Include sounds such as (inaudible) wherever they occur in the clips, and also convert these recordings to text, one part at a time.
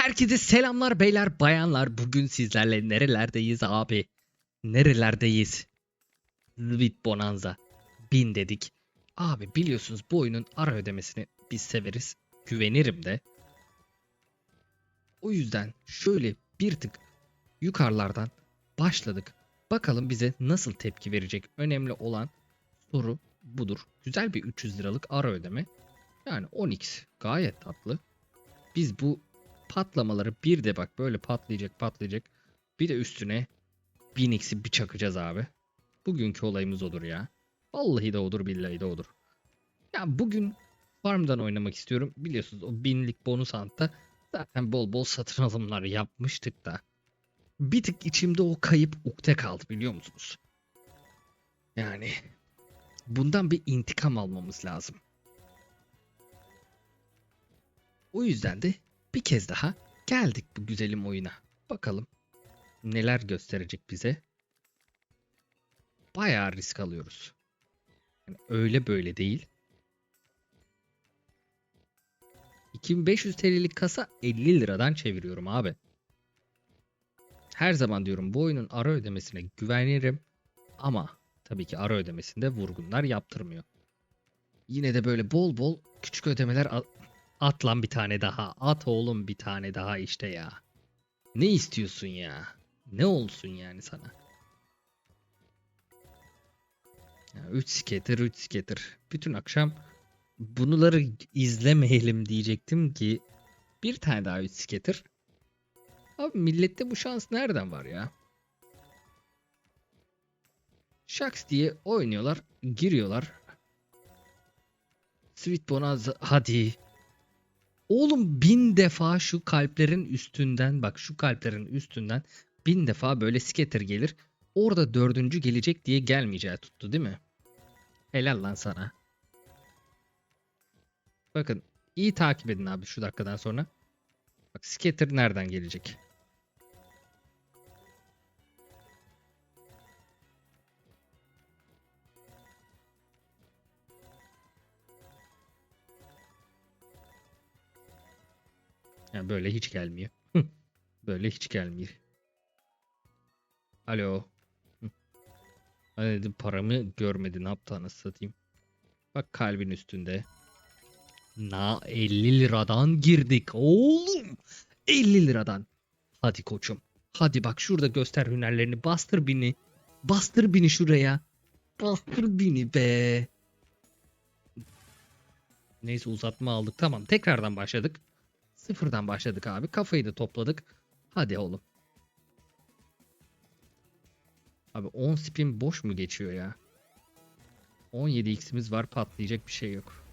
Herkese selamlar beyler bayanlar. Bugün sizlerle nerelerdeyiz abi? Nerelerdeyiz? Zvid Bonanza. Bin dedik. Abi biliyorsunuz bu oyunun ara ödemesini biz severiz. Güvenirim de. O yüzden şöyle bir tık yukarılardan başladık. Bakalım bize nasıl tepki verecek. Önemli olan soru budur. Güzel bir 300 liralık ara ödeme. Yani 10x gayet tatlı. Biz bu patlamaları bir de bak böyle patlayacak patlayacak. Bir de üstüne 1000x'i bir çakacağız abi. Bugünkü olayımız odur ya. Vallahi de odur billahi de odur. Ya bugün farmdan oynamak istiyorum. Biliyorsunuz o binlik bonus antta zaten bol bol satın alımlar yapmıştık da. Bir tık içimde o kayıp ukde kaldı biliyor musunuz? Yani bundan bir intikam almamız lazım. O yüzden de bir kez daha geldik bu güzelim oyuna. Bakalım neler gösterecek bize. Bayağı risk alıyoruz. Yani öyle böyle değil. 2500 TL'lik kasa 50 liradan çeviriyorum abi. Her zaman diyorum bu oyunun ara ödemesine güvenirim ama tabii ki ara ödemesinde vurgunlar yaptırmıyor. Yine de böyle bol bol küçük ödemeler At lan bir tane daha. At oğlum bir tane daha işte ya. Ne istiyorsun ya? Ne olsun yani sana? 3 skater 3 skater. Bütün akşam bunları izlemeyelim diyecektim ki bir tane daha 3 skater. Abi millette bu şans nereden var ya? Şaks diye oynuyorlar, giriyorlar. Sweet Bonanza hadi. Oğlum bin defa şu kalplerin üstünden bak şu kalplerin üstünden bin defa böyle scatter gelir. Orada dördüncü gelecek diye gelmeyeceği tuttu değil mi? Helal lan sana. Bakın iyi takip edin abi şu dakikadan sonra. Bak scatter nereden gelecek? Yani böyle hiç gelmiyor. (laughs) böyle hiç gelmiyor. Alo. Hani dedim paramı görmedi ne yaptı anasını satayım. Bak kalbin üstünde. Na 50 liradan girdik oğlum. 50 liradan. Hadi koçum. Hadi bak şurada göster hünerlerini. Bastır bini. Bastır bini şuraya. Bastır bini be. Neyse uzatma aldık. Tamam tekrardan başladık. Sıfırdan başladık abi. Kafayı da topladık. Hadi oğlum. Abi 10 spin boş mu geçiyor ya? 17 x'imiz var patlayacak bir şey yok.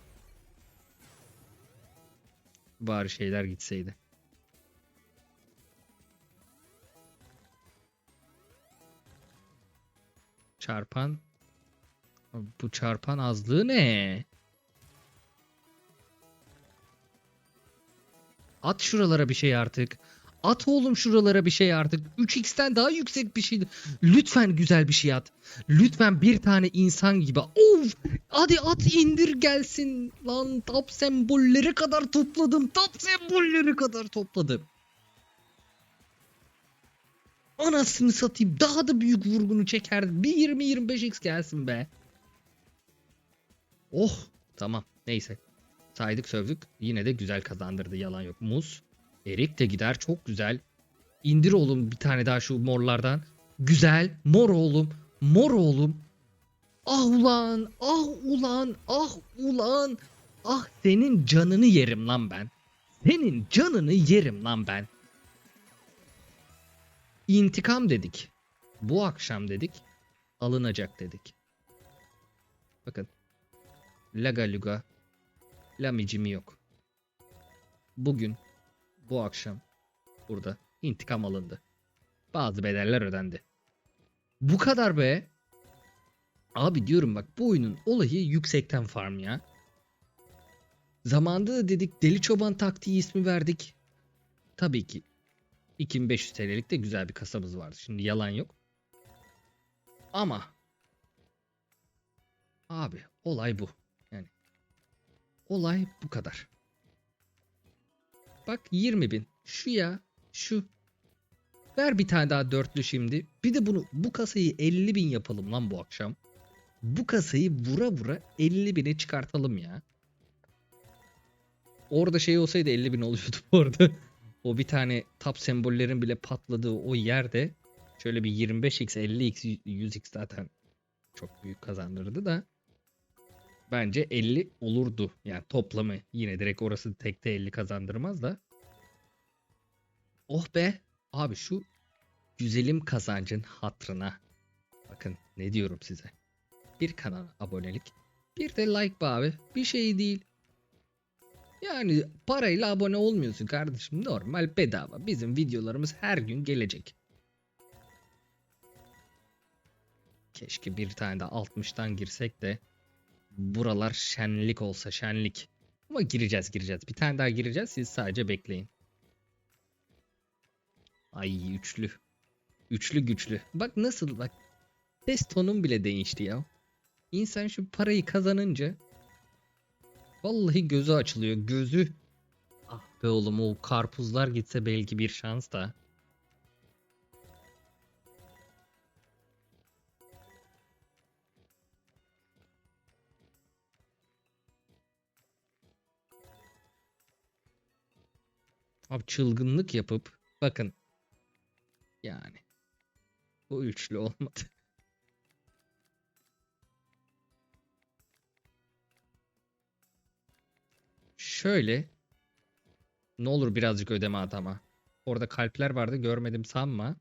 Bari şeyler gitseydi. Çarpan. Bu çarpan azlığı ne? At şuralara bir şey artık. At oğlum şuralara bir şey artık. 3x'ten daha yüksek bir şey. Lütfen güzel bir şey at. Lütfen bir tane insan gibi. Of! Hadi at indir gelsin. Lan top sembolleri kadar topladım. Top sembolleri kadar topladım. Anasını satayım. Daha da büyük vurgunu çekerdim. Bir 20-25x gelsin be. Oh tamam neyse. Saydık sövdük. Yine de güzel kazandırdı. Yalan yok. Muz. Erik de gider. Çok güzel. İndir oğlum bir tane daha şu morlardan. Güzel. Mor oğlum. Mor oğlum. Ah ulan. Ah ulan. Ah ulan. Ah senin canını yerim lan ben. Senin canını yerim lan ben. İntikam dedik. Bu akşam dedik. Alınacak dedik. Bakın. Laga luga Lamicimi yok. Bugün, bu akşam burada intikam alındı. Bazı bedeller ödendi. Bu kadar be. Abi diyorum bak bu oyunun olayı yüksekten farm ya. Zamanında da dedik Deli Çoban taktiği ismi verdik. Tabii ki 2500 TL'lik de güzel bir kasamız vardı. Şimdi yalan yok. Ama abi olay bu. Olay bu kadar. Bak 20 bin. Şu ya. Şu. Ver bir tane daha dörtlü şimdi. Bir de bunu bu kasayı 50 bin yapalım lan bu akşam. Bu kasayı vura vura 50 bine çıkartalım ya. Orada şey olsaydı 50 bin oluyordu bu arada. O bir tane tap sembollerin bile patladığı o yerde şöyle bir 25x 50x 100x zaten çok büyük kazandırdı da bence 50 olurdu. Yani toplamı yine direkt orası tekte 50 kazandırmaz da. Oh be abi şu güzelim kazancın hatrına. Bakın ne diyorum size. Bir kanala abonelik. Bir de like be abi. Bir şey değil. Yani parayla abone olmuyorsun kardeşim. Normal bedava. Bizim videolarımız her gün gelecek. Keşke bir tane de 60'tan girsek de buralar şenlik olsa şenlik. Ama gireceğiz gireceğiz. Bir tane daha gireceğiz. Siz sadece bekleyin. Ay üçlü. Üçlü güçlü. Bak nasıl bak. Ses tonum bile değişti ya. İnsan şu parayı kazanınca vallahi gözü açılıyor. Gözü. Ah be oğlum o karpuzlar gitse belki bir şans da. Abi çılgınlık yapıp bakın yani bu üçlü olmadı. (laughs) Şöyle ne olur birazcık ödeme at ama. Orada kalpler vardı görmedim sanma.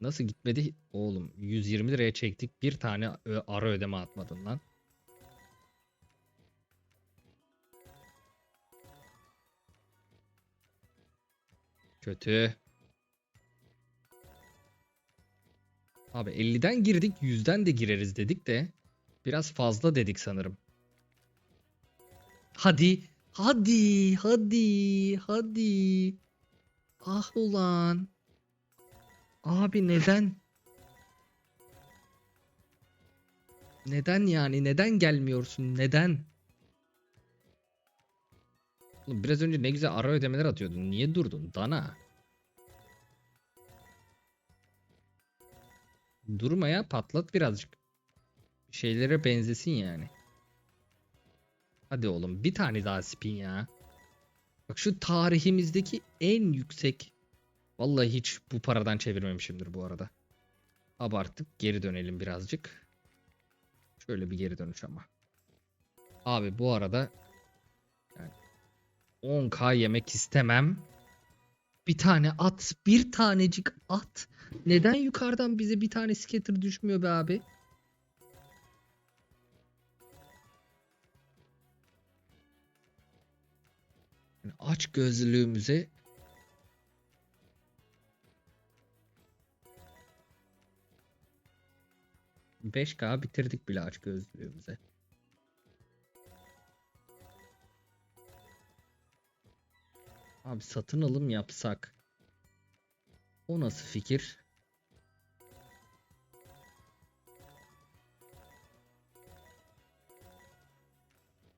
Nasıl gitmedi? Oğlum 120 liraya çektik. Bir tane ö- ara ödeme atmadın lan. Kötü. Abi 50'den girdik 100'den de gireriz dedik de biraz fazla dedik sanırım. Hadi, hadi, hadi, hadi. Ah ulan. Abi neden? Neden yani? Neden gelmiyorsun? Neden? Biraz önce ne güzel ara ödemeler atıyordun. Niye durdun? Dana. Durmaya patlat birazcık. Bir şeylere benzesin yani. Hadi oğlum bir tane daha spin ya. Bak şu tarihimizdeki en yüksek. Vallahi hiç bu paradan çevirmemişimdir bu arada. Abarttık geri dönelim birazcık. Şöyle bir geri dönüş ama. Abi bu arada 10k yemek istemem. Bir tane at, bir tanecik at. Neden yukarıdan bize bir tane scatter düşmüyor be abi? Yani aç gözlülüğümüze ...5K bitirdik bile aç gözlülüğümüze. Abi satın alım yapsak... O nasıl fikir?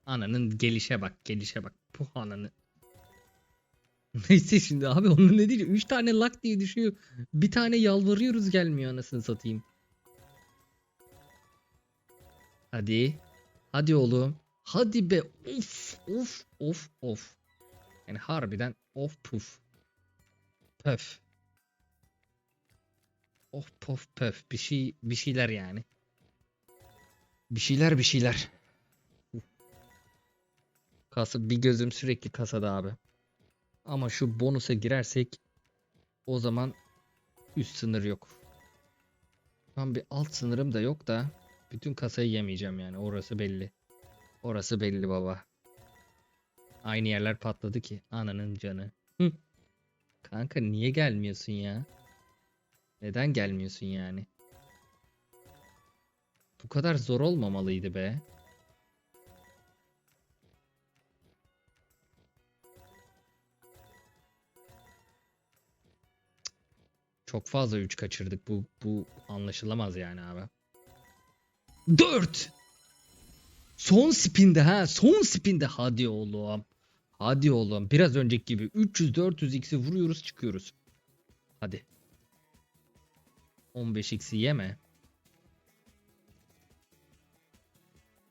Ananın gelişe bak, gelişe bak. Bu ananı. (laughs) Neyse şimdi abi onu ne diyeceğim? 3 tane lak diye düşüyor. Bir tane yalvarıyoruz gelmiyor anasını satayım. Hadi. Hadi oğlum. Hadi be. Of of of of. Yani harbiden of puf. Pöf. Of pof pöf. Bir şey bir şeyler yani. Bir şeyler bir şeyler. Kasa bir gözüm sürekli kasada abi. Ama şu bonusa girersek o zaman üst sınır yok. An bir alt sınırım da yok da bütün kasayı yemeyeceğim yani orası belli. Orası belli baba. Aynı yerler patladı ki ananın canı. Hı. Kanka niye gelmiyorsun ya? Neden gelmiyorsun yani? Bu kadar zor olmamalıydı be. Çok fazla 3 kaçırdık. Bu bu anlaşılamaz yani abi. 4. Son spinde ha. Son spinde. Hadi oğlum. Hadi oğlum biraz önceki gibi 300-400x'i vuruyoruz çıkıyoruz. Hadi. 15x'i yeme.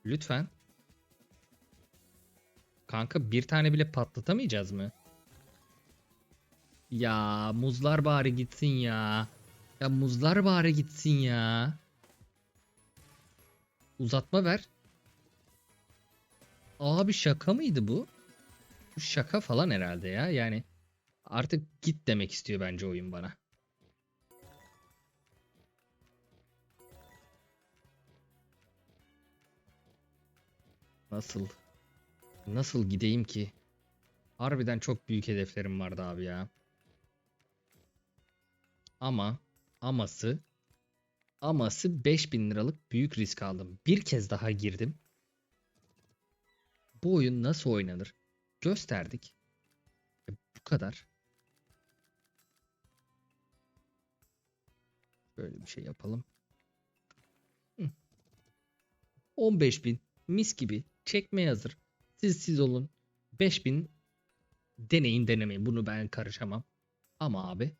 Lütfen. Kanka bir tane bile patlatamayacağız mı? Ya muzlar bari gitsin ya. Ya muzlar bari gitsin ya. Uzatma ver. Abi şaka mıydı bu? Şaka falan herhalde ya. Yani artık git demek istiyor bence oyun bana. Nasıl? Nasıl gideyim ki? Harbiden çok büyük hedeflerim vardı abi ya. Ama aması aması 5000 liralık büyük risk aldım. Bir kez daha girdim. Bu oyun nasıl oynanır? Gösterdik. E, bu kadar. Böyle bir şey yapalım. Hı. 15.000 mis gibi çekmeye hazır. Siz siz olun. 5000 deneyin denemeyin. Bunu ben karışamam. Ama abi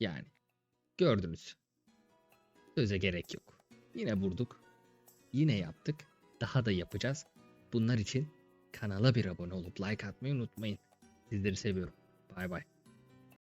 yani gördünüz. Söze gerek yok. Yine vurduk. Yine yaptık. Daha da yapacağız. Bunlar için kanala bir abone olup like atmayı unutmayın. Sizleri seviyorum. Bay bay.